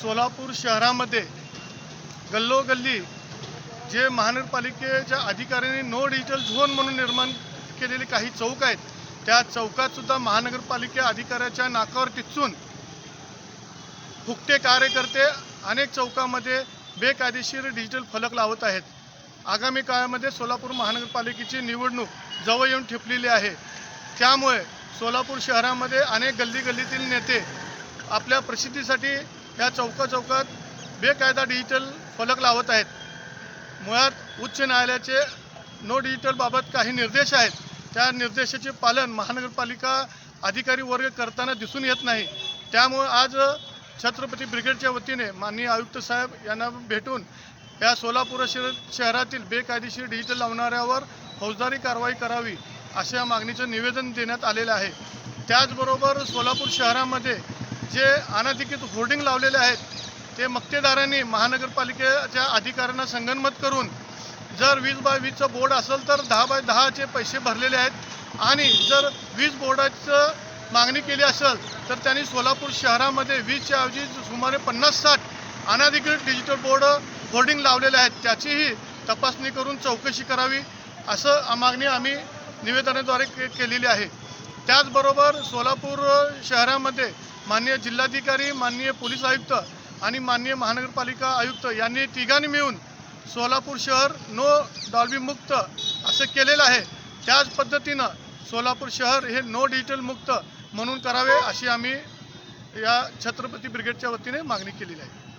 सोलापूर शहरामध्ये गल्लोगल्ली जे महानगरपालिकेच्या अधिकाऱ्यांनी नो डिजिटल झोन म्हणून निर्माण केलेले काही चौक आहेत त्या चौकातसुद्धा महानगरपालिका अधिकाऱ्याच्या नाकावर टिचून फुकटे कार्यकर्ते अनेक चौकामध्ये बेकायदेशीर डिजिटल फलक लावत आहेत. आगामी काळामध्ये सोलापूर महानगरपालिकेची निवडणूक जवळ येऊन ठेपलेली आहे. त्यामुळे सोलापूर शहरामध्ये अनेक गल्ली गल्लीतील नेते आपल्या प्रसिद्धीसाठी या चौका चौकात बेकायदा डिजिटल फलक लावत आहेत. मुळात उच्च न्यायालयाचे नो डिजिटलबाबत काही निर्देश आहेत. त्या निर्देशाचे पालन महानगरपालिका अधिकारी वर्ग करताना दिसून येत नाही. त्यामुळे आज छत्रपती ब्रिगेडच्या वतीने माननीय आयुक्त साहेब यांना भेटून या सोलापूर शहर शहरातील बेकायदेशीर डिजिटल लावणाऱ्यावर फौजदारी कारवाई करावी अशा मागणीचं निवेदन देण्यात आलेलं आहे. त्याचबरोबर सोलापूर शहरामध्ये जे अनधिकृत होर्डिंग लावलेले आहेत ते मक्तेदारांनी महानगरपालिकेच्या अधिकाऱ्यांना संगनमत करून जर वीज बाय वीजचं बोर्ड असेल तर दहा बाय दहाचे पैसे भरलेले आहेत आणि जर वीज बोर्डाचं मागणी केली असेल तर त्यांनी सोलापूर शहरामध्ये वीजच्या ऐवजी सुमारे पन्नास साठ अनधिकृत डिजिटल बोर्ड होर्डिंग लावलेले आहेत. त्याचीही तपासणी करून चौकशी करावी असं मागणी आम्ही निवेदनाद्वारे के केलेली आहे. त्याचबरोबर सोलापूर शहरामध्ये माननीय जिल्हाधिकारी माननीय पोलीस आयुक्त आणि माननीय महानगरपालिका आयुक्त यांनी तिघांनी मिळून सोलापूर शहर नो डॉल्बीमुक्त मुक्त असं केलेलं आहे. त्याच पद्धतीनं सोलापूर शहर हे नो डिजिटल मुक्त म्हणून करावे अशी आम्ही या छत्रपती ब्रिगेडच्या वतीने मागणी केलेली आहे.